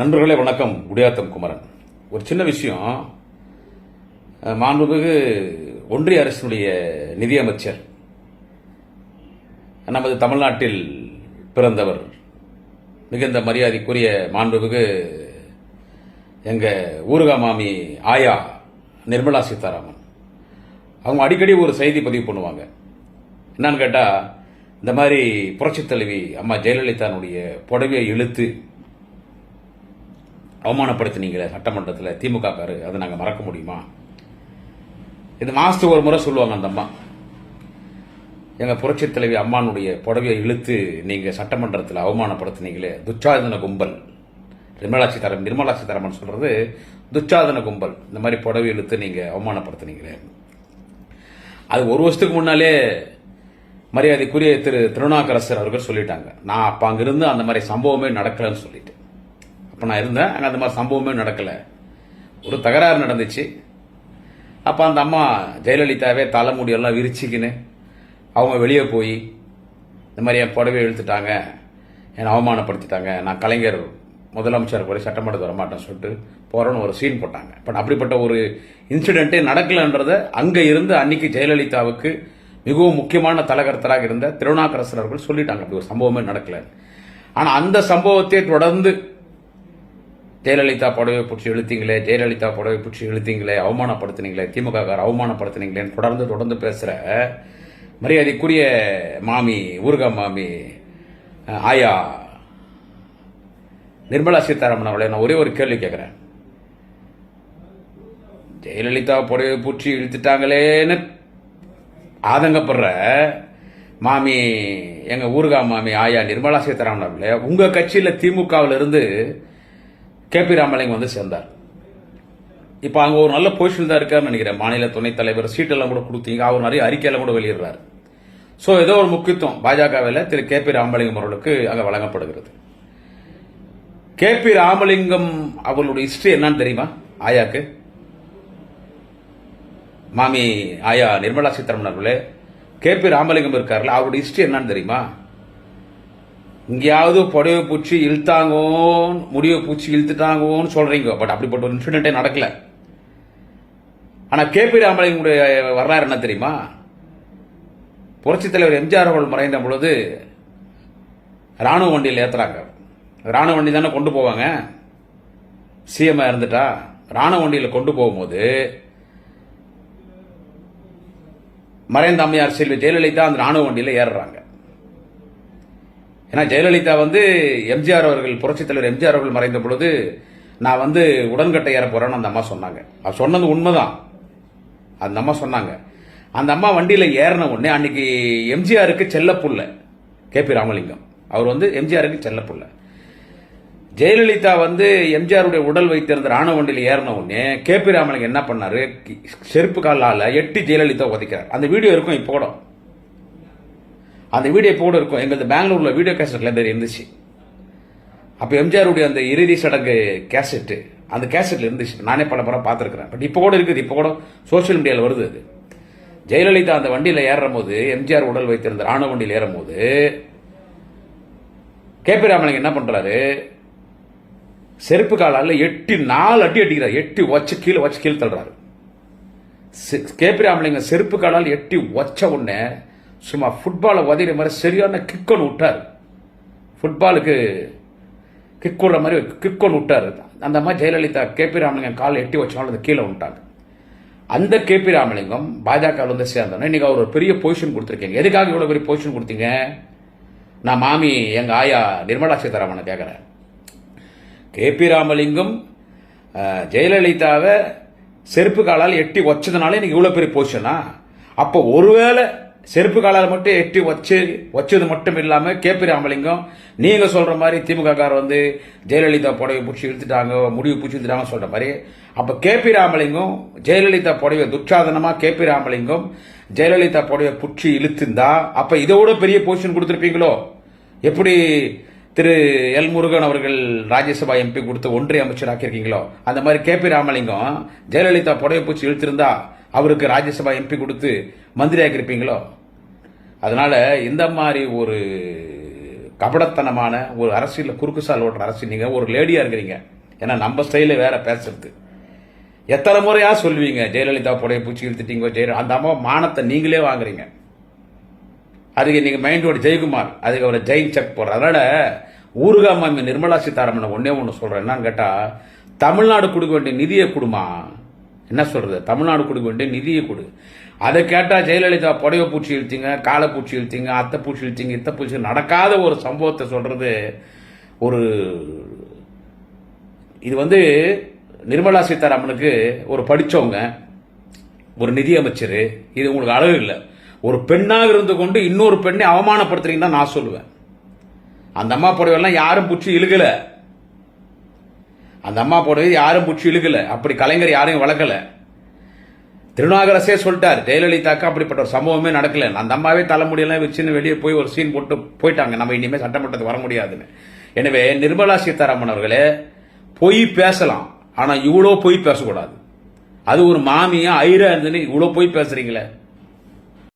நண்பர்களே வணக்கம். குடியாத்தம் குமரன். ஒரு சின்ன விஷயம். மாண்புமிகு ஒன்றிய அரசினுடைய நிதியமைச்சர் நமது தமிழ்நாட்டில் பிறந்தவர் மிகுந்த மரியாதைக்குரிய மாண்புமிகு எங்கள் ஊருகா மாமி ஆயா நிர்மலா சீதாராமன். அவங்க அடிக்கடி ஒரு செய்தி பதிவு பண்ணுவாங்க. என்னன்னு கேட்டால் இந்த மாதிரி புரட்சித் தலைவி அம்மா ஜெயலலிதானுடைய புடவையை இழுத்து அவமானப்படுத்தினீங்களே சட்டமன்றத்தில் திமுக காரு அதை நாங்கள் மறக்க முடியுமா? இது மாதத்துக்கு ஒரு முறை சொல்லுவாங்க அந்த அம்மா. எங்கள் புரட்சித் தலைவி அம்மானுடைய புடவையை இழுத்து நீங்கள் சட்டமன்றத்தில் அவமானப்படுத்தினீங்களே துச்சாதன கும்பல். நிர்மலா சீதாராமன் நிர்மலா சீதாராமன் சொல்கிறது துச்சாதன கும்பல். இந்த மாதிரி புடவை இழுத்து நீங்கள் அவமானப்படுத்தினீங்களே. அது ஒரு வருஷத்துக்கு முன்னாலே மரியாதைக்குரிய திரு திருநாக்கரசர் அவர்கள் சொல்லிட்டாங்க. நான் அப்போ அங்கிருந்து அந்த மாதிரி சம்பவமே நடக்கலைன்னு சொல்லிட்டு. இப்போ நான் இருந்தேன் அங்கே அந்த மாதிரி சம்பவமே நடக்கலை. ஒரு தகராறு நடந்துச்சு. அப்போ அந்த அம்மா ஜெயலலிதாவே தலைமுடியெல்லாம் விரிச்சிக்கின்னு அவங்க வெளியே போய் இந்த மாதிரி என் புடவை இழுத்துட்டாங்க என்னை அவமானப்படுத்திட்டாங்க. நான் கலைஞர் முதலமைச்சர் கூட சட்டமன்றத்தில் வரமாட்டேன்னு சொல்லிட்டு போகிறோன்னு ஒரு சீன் போட்டாங்க. பட் அப்படிப்பட்ட ஒரு இன்சிடென்ட்டே நடக்கலைன்றத அங்கே இருந்து அன்னைக்கு ஜெயலலிதாவுக்கு மிகவும் முக்கியமான தலைகர்த்தராக இருந்த திருநாக்கரசர் அவர்கள் சொல்லிட்டாங்க. அப்படி ஒரு சம்பவமே நடக்கலை. ஆனால் அந்த சம்பவத்தை தொடர்ந்து ஜெயலலிதா புடவை பிடிச்சி இழுத்தீங்களே ஜெயலலிதா புடவை பிடிச்சி இழுத்தீங்களே அவமானப்படுத்தினீங்களே திமுக கார அவமானப்படுத்தினீங்களேன்னு தொடர்ந்து தொடர்ந்து பேசுகிற மரியாதைக்குரிய மாமி ஊர்கா மாமி ஆயா. நிர்மலா சீதாராமன் அவளை நான் ஒரே ஒரு கேள்வி கேட்குறேன் ஜெயலலிதா புடவை பூச்சி இழுத்துட்டாங்களேன்னு ஆதங்கப்படுற மாமி எங்கள் ஊர்கா மாமி ஆயா நிர்மலா சீதாராமன் அவர்களே உங்கள் கட்சியில் திமுகவில் இருந்து கே பி ராமலிங்கம் வந்து சேர்ந்தார். இப்போ அங்கே ஒரு நல்ல பொசிஷன் தான் இருக்காருன்னு நினைக்கிறேன். மாநில துணைத் தலைவர் சீட்டெல்லாம் கூட கொடுத்தீங்க அவர் நிறைய அறிக்கையெல்லாம் கூட வெளியிடுறாரு. ஸோ ஏதோ ஒரு முக்கியத்துவம் பாஜகவில் திரு கே பி ராமலிங்கம் அவர்களுக்கு அங்கே வழங்கப்படுகிறது. கே பி ராமலிங்கம் அவர்களுடைய ஹிஸ்டரி என்னன்னு தெரியுமா? ஆயாக்கு? மாமி ஆயா நிர்மலா சீதாராமன் அவர்களே கே பி ராமலிங்கம் இருக்கார்ல அவருடைய ஹிஸ்டரி என்னன்னு தெரியுமா? இங்கேயாவது புடவை பூச்சி இழுத்தாங்கோன்னு முடிவை பூச்சி இழுத்துட்டாங்கோன்னு சொல்றீங்க. பட் அப்படிப்பட்ட ஒரு இன்சிடென்ட்டே நடக்கல. ஆனா கே பி ராமலிங்கமுடைய வரலாறு என்ன தெரியுமா? புரட்சித் தலைவர் எம்ஜிஆர் அவர்கள் மறைந்த பொழுது ராணுவ வண்டியில் ஏத்துறாங்க. ராணுவ வண்டி தானே கொண்டு போவாங்க? சிஎம் இருந்துட்டா? ராணுவ வண்டியில் கொண்டு போகும்போது மறைந்த அம்மையார் செல்வி ஜெயலலிதா அந்த ராணுவ வண்டியில் ஏறுறாங்க. ஏன்னா ஜெயலலிதா வந்து எம்ஜிஆர் அவர்கள் புரட்சித் தலைவர் எம்ஜிஆர் அவர்கள் மறைந்த பொழுது நான் வந்து உடன்கட்டை ஏற போறேன்னு அந்த அம்மா சொன்னாங்க. அவர் சொன்னது உண்மைதான். அந்த அம்மா சொன்னாங்க. அந்த அம்மா வண்டியில் ஏறின உடனே அன்னைக்கு எம்ஜிஆருக்கு செல்லப்புள்ள கே பி ராமலிங்கம். அவர் வந்து எம்ஜிஆருக்கு செல்லப்புள்ள ஜெயலலிதா வந்து எம்ஜிஆருடைய உடல் வைத்திருந்த ராணுவ வண்டியில் ஏறின உடனே கே பி ராமலிங்கம் என்ன பண்ணாரு? செருப்பு காலால எட்டி ஜெயலலிதா உதைக்கிறார். அந்த வீடியோ இருக்கும் இப்போ கூட. அந்த வீடியோ போட கூட இருக்கும்? எங்களது பெங்களூர்ல வீடியோ கேசட்ல இருந்து இருந்துச்சு. அப்ப எம்ஜிஆருடைய அந்த இறுதி சடங்கு கேசட்டு அந்த கேசட்ல இருந்துச்சு. நானே பல படம் பார்த்துருக்கிறேன். பட் இப்போ கூட இருக்குது இப்போ கூட சோஷியல் மீடியாவில் வருது அது. ஜெயலலிதா அந்த வண்டியில் ஏறும் போது எம்ஜிஆர் உடல் வைத்திருந்த ராணுவ வண்டியில் ஏறும் போது கே பி ராமலிங்கம் என்ன பண்ணுறாரு செருப்பு காலால் எட்டி நாலு அடி அடிக்கிறார். எட்டி வச்சு கீழே வச்சு கீழே தள்ளுறாரு. கே பி ராமலிங்கம் செருப்பு காலால் எட்டி வச்ச உடனே சும்மா ஃபுட்பாலை உதையிற மாதிரி சரியான கிக் ஒன்று விட்டார். ஃபுட்பாலுக்கு கிக் விடுற மாதிரி கிக் ஒன்று விட்டார். அந்த மாதிரி ஜெயலலிதா கே பி ராமலிங்கம் கால் எட்டி வச்சாலும் அது கீழே விட்டாங்க. அந்த கே பி ராமலிங்கம் பாஜகவில் வந்து சேர்ந்தோன்னே இன்னைக்கு அவர் ஒரு பெரிய பொசிஷன் கொடுத்துருக்கீங்க. எதுக்காக இவ்வளோ பெரிய பொசிஷன் கொடுத்தீங்க? நான் மாமி எங்கள் ஆயா நிர்மலா சீதாராமனை கேட்குறேன் கே பி ராமலிங்கம் ஜெயலலிதாவை செருப்பு காலால் எட்டி வச்சதுனால இன்னைக்கு இவ்வளோ பெரிய பொசிஷனா அப்போ ஒருவேளை செருப்பு காலால் மட்டும் எட்டி வச்சு வச்சது மட்டும் இல்லாமல் கேபி ராமலிங்கம் நீங்கள் சொல்கிற மாதிரி திமுக கார் வந்து ஜெயலலிதா புடவை பிடிச்சி இழுத்துட்டாங்க முடிவு பிடிச்சி இழுத்துட்டாங்க சொல்கிற மாதிரி. அப்போ கேபி ராமலிங்கம் ஜெயலலிதா புடவை துச்சாதனமாக கேபி ராமலிங்கம் ஜெயலலிதா புடவை பிடிச்சி இழுத்துந்தா அப்போ இதை விட பெரிய பொசிஷன் கொடுத்துருப்பீங்களோ? எப்படி திரு எல் முருகன் அவர்கள் ராஜ்யசபா எம்பி கொடுத்து ஒன்றிய அமைச்சர் ஆக்கியிருக்கீங்களோ அந்த மாதிரி கேபி ராமலிங்கம் ஜெயலலிதா புடவை பூச்சி இழுத்திருந்தா அவருக்கு ராஜ்யசபா எம்பி கொடுத்து மந்திரியாக இருப்பீங்களோ அதனால இந்த மாதிரி ஒரு கபடத்தனமான ஒரு அரசியல் குறுக்கு சால் ஓட்டுற அரசியல் நீங்கள் ஒரு லேடியாக இருக்கிறீங்க. ஏன்னா நம்ம ஸ்டைல வேற பேசுறது எத்தனை முறையாக சொல்லுவீங்க ஜெயலலிதா புடைய பூச்சி இழுத்துட்டீங்க ஜெயல அந்த அம்மா மானத்தை நீங்களே வாங்குறீங்க. அதுக்கு நீங்கள் மைண்டோட ஜெயக்குமார் அதுக்கு அவரை ஜெயின் செக் போடுற அதனால ஊருகா மாமி நிர்மலா சீதாராமன் ஒன்றே ஒன்று சொல்கிறேன் என்னன்னு கேட்டால் தமிழ்நாடு கொடுக்க வேண்டிய நிதியை கொடுமா என்ன சொல்கிறது தமிழ்நாடு கொடுக்க வேண்டிய நிதியை கொடு. அதை கேட்டால் ஜெயலலிதா புடவை பூச்சி இழுத்திங்க காலை பூச்சி இழுத்தீங்க அத்தை பூச்சி இழுத்திங்க இத்த பூச்சி நடக்காத ஒரு சம்பவத்தை சொல்கிறது ஒரு இது வந்து நிர்மலா சீதாராமனுக்கு ஒரு படித்தவங்க ஒரு நிதி அமைச்சர் இது உங்களுக்கு அழகு இல்லை. ஒரு பெண்ணாக இருந்து கொண்டு இன்னொரு பெண்ணை அவமானப்படுத்துறீங்கன்னு தான் நான் சொல்லுவேன். அந்த அம்மா புடவையெல்லாம் யாரும் பூச்சி இழுகலை அந்த அம்மா போடுவது யாரும் பிடிச்சி இழுக்கல. அப்படி கலைஞர் யாரையும் வளர்க்கல. திருநாகரசே சொல்லிட்டார் ஜெயலலிதாக்கு அப்படிப்பட்ட ஒரு சம்பவமே நடக்கல. அந்த அம்மாவே தலைமுடியெல்லாம் வச்சுன்னு வெளியே போய் ஒரு சீன் போட்டு போயிட்டாங்க. நம்ம இனிமேல் சட்டமன்றத்துக்கு வர முடியாதுன்னு. எனவே நிர்மலா சீதாராமன் அவர்களே பொய் பேசலாம் ஆனால் இவ்வளோ பொய் பேசக்கூடாது. அது ஒரு மாமியா ஐரா இருந்துன்னு இவ்வளோ பொய் பேசுறீங்களே.